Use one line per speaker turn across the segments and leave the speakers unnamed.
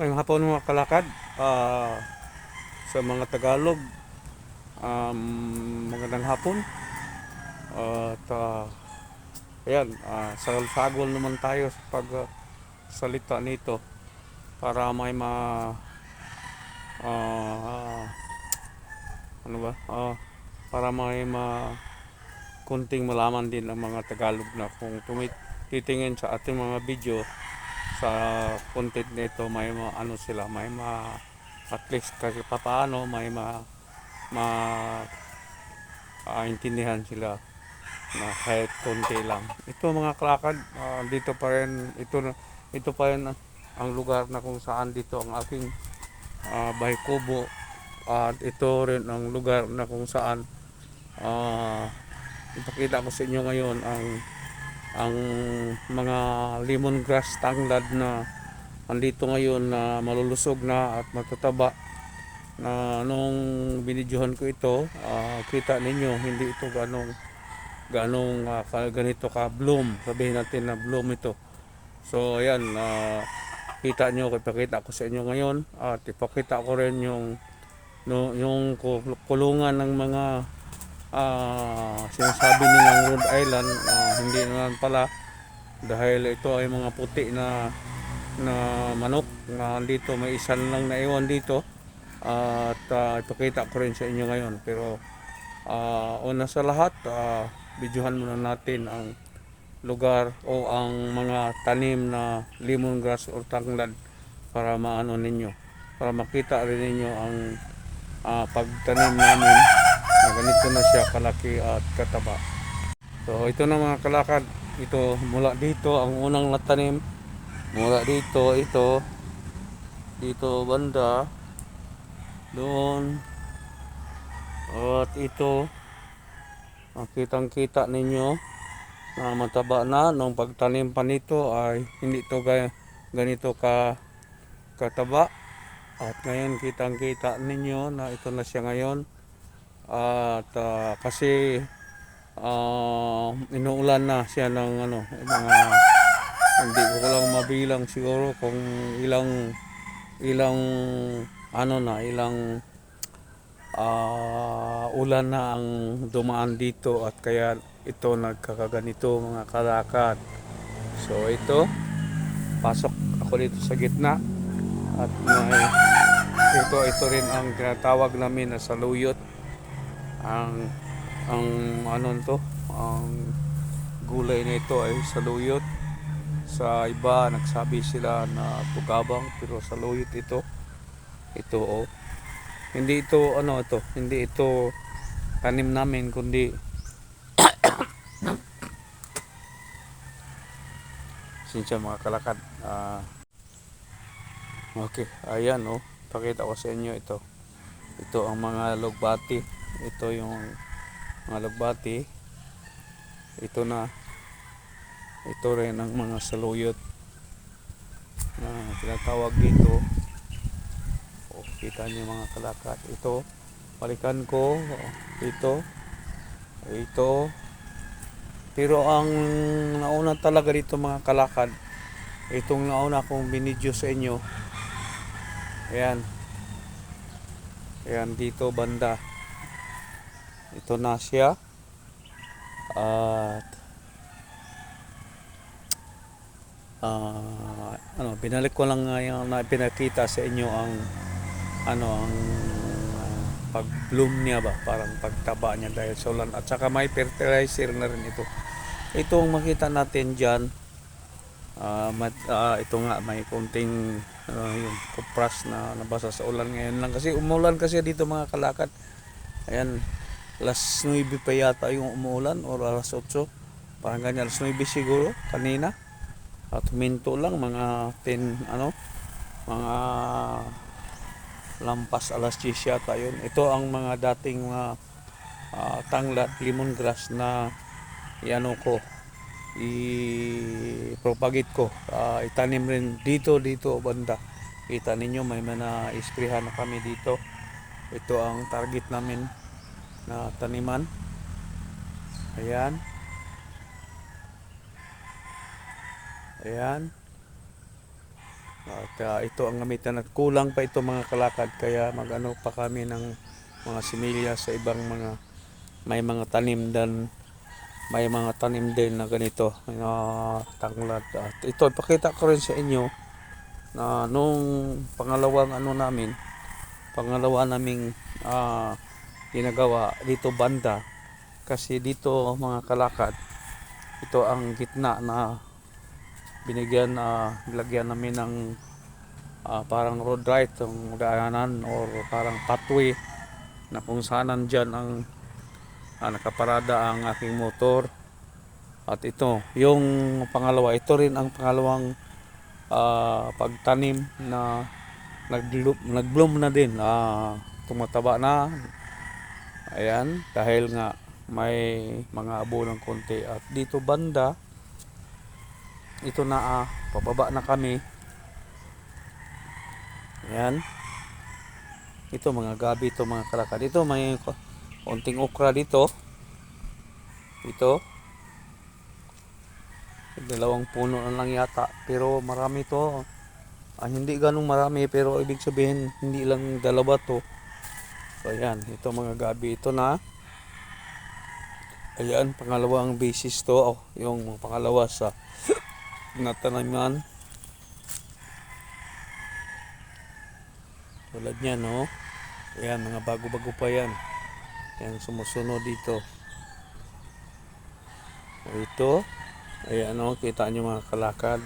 Ngayong hapon mga kalakad, ah, sa mga Tagalog, um, magandang hapon. At ah, ayan, ah, sagol naman tayo sa pag ah, salita nito para may ma ah, ano ba? Ah, para may ma kunting malaman din ang mga Tagalog na kung tumit titingin sa ating mga video sa content nito may ma, ano sila may ma at least kasi papaano may ma ma ah, intindihan sila na kahit konti lang. Ito mga klakad ah, dito pa rin ito ito pa rin ang lugar na kung saan dito ang aking ah, bahay kubo at ito rin ang lugar na kung saan ah, ipakita ko sa inyo ngayon ang ang mga lemongrass tanglad na andito ngayon na malulusog na at matataba na nung binidyohan ko ito ah, kita ninyo hindi ito ganong ganong ka- ganito ka bloom. Sabihin natin na bloom ito. So ayan ah, kita nyo ipakita ko sa inyo ngayon at ipakita ko rin yung no, yung ku- kulungan ng mga ah, sinasabi nilang Rhode Island ah, hindi naman pala dahil ito ay mga puti na na manok na dito may isa lang naiwan dito. At ah, ipakita ko rin sa inyo ngayon. Pero ah, una sa lahat ah, videohan muna natin ang lugar o ang mga tanim na lemongrass o tanglad para maano ninyo para makita rin ninyo ang ah, pagtanim namin na ganito na siya kalaki at kataba. So ito na mga kalakad. Ito mula dito ang unang natanim. Mula dito ito. Dito banda. Doon. At ito. Makitang kita ninyo na mataba na. Nung pagtanim pa nito ay hindi to ga- ganito ka kataba. At ngayon kitang kita ninyo na ito na siya ngayon at ah, kasi ah, inuulan na siya ng ano mga hindi ko lang mabilang siguro kung ilang ilang ano na ilang ah, ulan na ang dumaan dito at kaya ito nagkakaganito mga kalakad so ito pasok ako dito sa gitna at may ito ito rin ang tinatawag namin na saluyot ang ang ano to ang gulay na ito ay saluyot. Sa iba nagsabi sila na tugabang pero saluyot ito. Ito oh. Hindi ito ano ito hindi ito tanim namin kundi sinsya mga kalakad. Ah okay. Ayan oh. Pakita ko sa inyo ito. Ito ang mga lugbati ito yung mga lugbati ito na. Ito rin ang mga saluyot na tinatawag dito. O kita niyo mga kalakat. Ito balikan ko. Oh, ito. Ito. Pero ang nauna talaga dito mga kalakad itong nauna kong binidyo sa inyo. Ayan. Ayan dito banda ito na siya. At ah, ano binalik ko lang nga yung na pinakita sa inyo ang ano ang ah, pag-bloom niya ba? Parang pagtaba niya dahil sa ulan at saka may fertilizer na rin ito. Itong makita natin diyan ah, mat- ah, ito nga may konting ah, yung kupras na nabasa sa ulan ngayon lang. Kasi umulan kasi dito mga kalakad ayan alas 9 pa yata yung umuulan o alas 8 parang ganyan alas 9 siguro kanina. At huminto lang mga 10 ano mga lampas alas 10 yata yun. Ito ang mga dating mga ah, tanglad lemongrass na iano ko i-propagate ko. Ah, itanim rin dito dito banda. Kita ninyo may mga isprihan na kami dito. Ito ang target namin na taniman. Ayan. Ayan. At ah, ito ang gamitan at kulang pa ito mga kalakad kaya magano pa kami ng mga similya sa ibang mga may mga tanim dan may mga tanim din na ganito na tanglad. At ito ipakita ko rin sa inyo na nung pangalawang ano namin pangalawa naming ah, ginagawa dito banda. Kasi dito mga kalakad ito ang gitna na binigyan na nilagyan namin ng ah, parang road right ang daanan or parang pathway na kung saan nandyan ang ah, nakaparada ang aking motor. At ito yung pangalawa ito rin ang pangalawang ah, pagtanim na nag-bloom na din ah, tumataba na ayan dahil nga may mga abo ng konti at dito banda ito na ah, pababa na kami. Ayan. Ito mga gabi ito mga kalakad. Ito may ko- konting okra dito. Ito. Dalawang puno na lang yata pero marami to. Ah, hindi ganong marami pero ibig sabihin hindi lang dalawa to so ayan. Ito mga gabi. Ito na. Ayan pangalawang basis to. Oh, yung pangalawa sa natanaman tulad niyan no ayan mga bago-bago pa yan. Yan sumusunod dito. Ito. Ayan no kita nyo mga kalakad.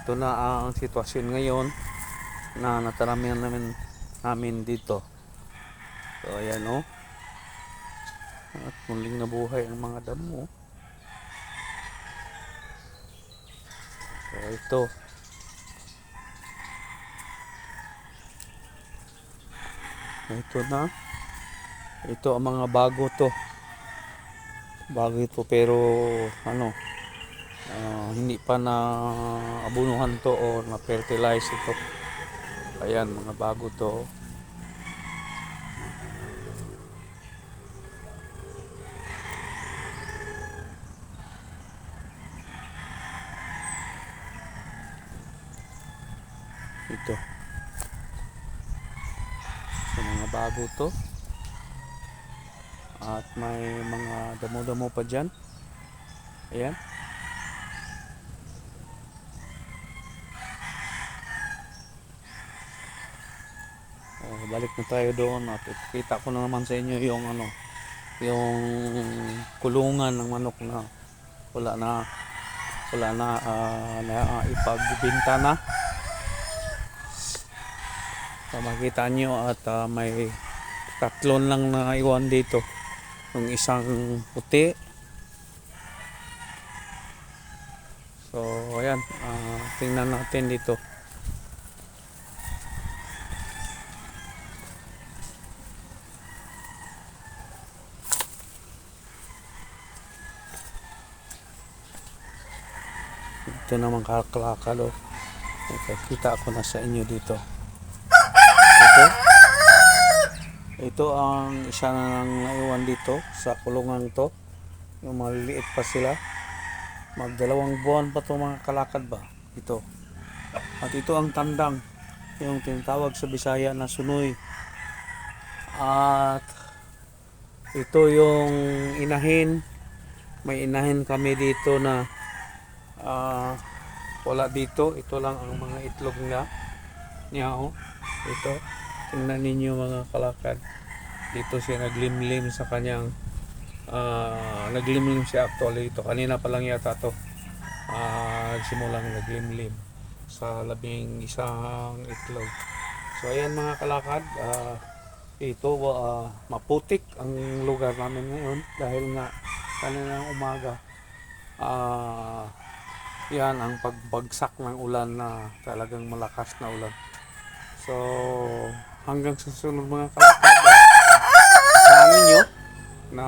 Ito na ang sitwasyon ngayon na natanamihan namin namin dito. So ayan no at muling nabuhay ang mga damo. So ito. Ito na. Ito ang mga bago to. Bago ito pero ano ah, hindi pa na abunuhan to o na fertilize ito ayan mga bago to. Ito. So mga bago to. At may mga damo-damo pa dyan. Ayan balik na tayo doon at ipakita ko na naman sa inyo yung ano yung kulungan ng manok na wala na wala na ah, na ah, ipagbinta na. So, makita nyo at ah, may tatlon lang na iwan dito. Yung isang puti. So ayan ah, tingnan natin dito ito naman kakalakal oh. kita ko na sa inyo dito. Ito? Ito ang isa na nang naiwan dito sa kulungan to. Yung maliliit pa sila. Magdalawang buwan pa to mga kalakad ba? Ito. At ito ang tandang. Yung tinatawag sa Bisaya na sunoy. At ito yung inahin. May inahin kami dito na ah, wala dito. Ito lang ang mga itlog niya niya oh. ito tingnan ninyo mga kalakad. Dito siya naglimlim sa kanyang ah, naglimlim siya actually. Ito kanina pa lang yata to. Ah, simulang naglimlim sa labing isang itlog. So ayan mga kalakad. Ah, ito ah, maputik ang lugar namin ngayon dahil nga kaninang umaga ah yan ang pagbagsak ng ulan na talagang malakas na ulan. So hanggang sa susunod mga kalakad uh, sa nyo na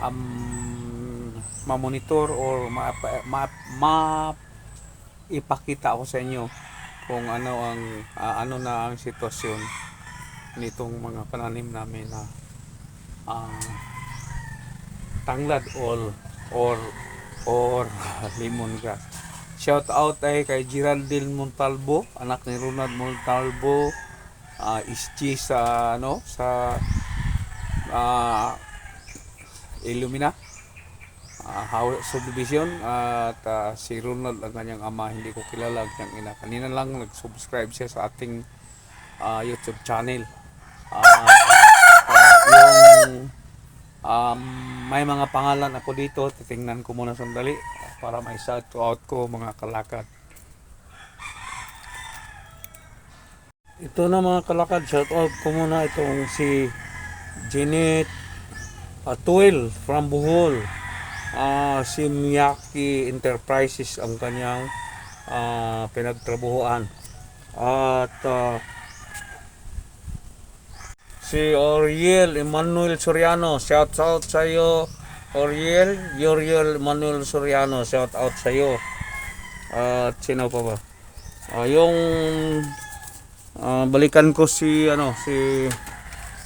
um, mamonitor or ma, ma, ma- ipakita ako sa inyo kung ano ang ah, ano na ang sitwasyon nitong mga pananim namin na ah, tanglad or or or lemon grass shout out ay kay Geraldine Montalbo, anak ni Ronald Montalbo, ah SG sa ano sa ah Illumina. Uh, Subdivision. At ah, si Ronald ang kanyang ama hindi ko kilala ang kanyang ina. Kanina lang nag-subscribe siya sa ating ah, YouTube channel. Ah, ah, yung um, may mga pangalan ako dito. Titingnan ko muna sandali para may shout out ko mga kalakad. Ito na mga kalakad. Shout out ko muna itong si Janet Atuel from Bohol. Ah, si Miyaki Enterprises ang kanyang ah, pinagtrabuhuan. At ah, si Oriel Emmanuel Soriano shout out sa iyo Oriel Oriel Emmanuel Soriano shout out sa iyo at sino pa ba Ah, yung ah, balikan ko si ano si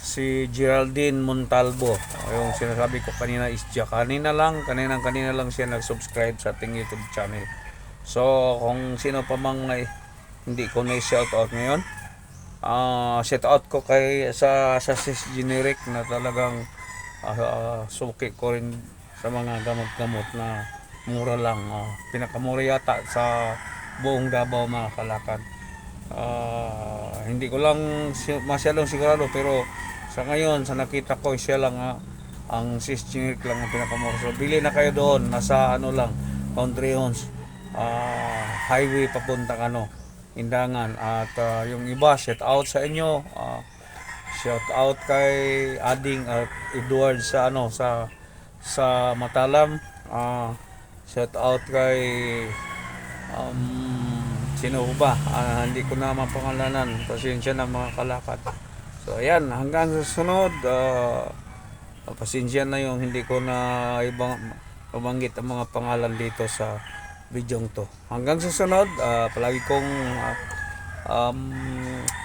si Geraldine Montalbo. Yung sinasabi ko kanina is siya. Kanina lang, kanina kanina lang siya nag-subscribe sa ating YouTube channel. So, kung sino pa mang na, hindi ko na shout out ngayon, ah shout out ko kay sa sa sis generic na talagang ah, ah, suki ko rin sa mga gamot-gamot na mura lang. ah. pinakamura yata sa buong Davao mga kalakad. Ah, hindi ko lang masyadong sigurado pero sa ngayon sa nakita ko siya lang ah, ang sis generic lang ang pinakamura. So bili na kayo doon nasa ano lang Country Homes ah, highway papuntang ano Indangan. At ah, yung iba shout out sa inyo. Ah, shout out kay Ading at Edward sa ano sa sa Matalam. Ah, shout out kay um, sino ba? Ah, hindi ko na mapangalanan. Pasensya na mga kalakad so ayan hanggang sa sunod. Ah, pasensya na yung hindi ko na ibang pabanggit ang mga pangalan dito sa bidyong to. Hanggang sa sunod ah, palagi kong ah, um,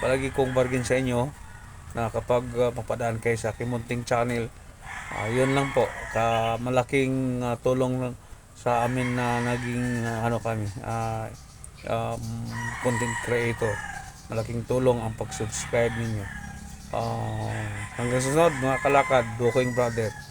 palagi kong bargain sa inyo na kapag uh, mapadaan kayo sa aking munting channel ah, yun lang po. Ka malaking ah, tulong sa amin na naging ah, ano kami ah, um, content creator. Malaking tulong ang pag-subscribe ninyo. Ah, hanggang sunod mga kalakad Duking Brother